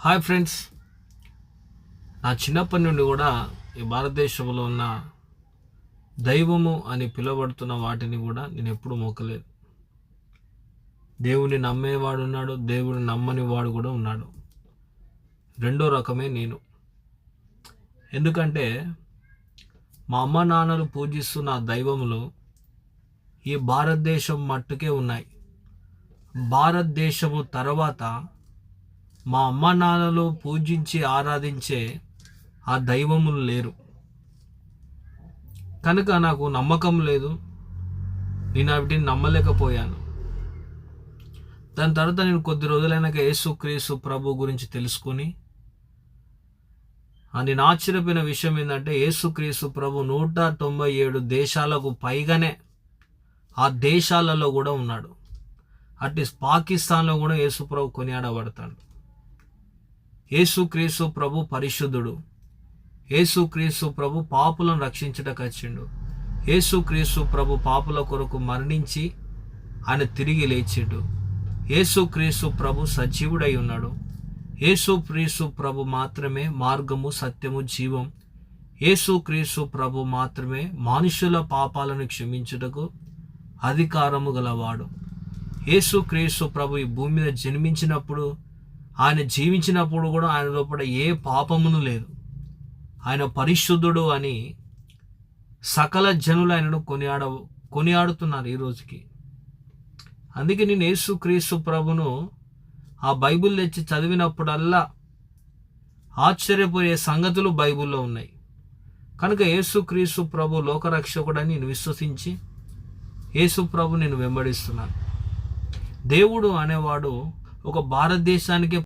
Hi friends. నా చిన్నప్పటి నుండి కూడా ఈ భారతదేశంలో ఉన్న దైవము అని పిలువబడుతున్న వాటిని కూడా నేను ఎప్పుడు మొక్కలేదు దేవుని నమ్మేవాడు ఉన్నాడు దేవుని నమ్మని వాడు కూడా ఉన్నాడు. రెండో రకమే నేను. ఎందుకంటే మా అమ్మ నాన్నలు పూజిస్తున్న దైవములు ఈ భారతదేశం మట్టుకే ఉన్నాయి. భారతదేశము తర్వాత మా అమ్మ నాన్నలు పూజించి ఆరాధించే ఆ దైవములు లేరు. కనుక నాకు నమ్మకం లేదు. నేను వాటిని నమ్మలేకపోయాను. దాని తర్వాత నేను కొద్ది రోజులైనాక యేసు క్రీసు ప్రభు గురించి తెలుసుకొని నేను ఆశ్చర్యపోయిన విషయం ఏంటంటే యేసుక్రీస్తు ప్రభు నూట తొంభై ఏడు దేశాలకు పైగానే ఆ దేశాలలో కూడా ఉన్నాడు. అట్లీస్ట్ పాకిస్తాన్లో కూడా యేసు ప్రభు కొనియాడబడతాడు. యేసుక్రీస్తు ప్రభు పరిశుద్ధుడు. యేసుక్రీస్తు ప్రభు పాపులను రక్షించుటకు వచ్చిండు. యేసుక్రీస్తు ప్రభు పాపుల కొరకు మరణించి ఆయన తిరిగి లేచిండు. యేసుక్రీస్తు ప్రభు సజీవుడై ఉన్నాడు. యేసుక్రీస్తు ప్రభు మాత్రమే మార్గము సత్యము జీవం. యేసుక్రీస్తు ప్రభు మాత్రమే మనుషుల పాపాలను క్షమించుటకు అధికారము గలవాడు. యేసుక్రీస్తు ప్రభు ఈ భూమి మీద జన్మించినప్పుడు ఆయన జీవించినప్పుడు కూడా ఆయన లోపల ఏ పాపమును లేదు. ఆయన పరిశుద్ధుడు అని సకల జనులు ఆయనను కొనియాడ కొనియాడుతున్నారు ఈ రోజుకి. అందుకే నేను యేసుక్రీస్తు ప్రభును ఆ బైబిల్ తెచ్చి చదివినప్పుడల్లా ఆశ్చర్యపోయే సంగతులు బైబిల్లో ఉన్నాయి. కనుక యేసుక్రీస్తు ప్రభు లోకరక్షకుడని నేను విశ్వసించి యేసు ప్రభు నేను వెంబడిస్తున్నాను. దేవుడు అనేవాడు ఒక భారతదేశానికి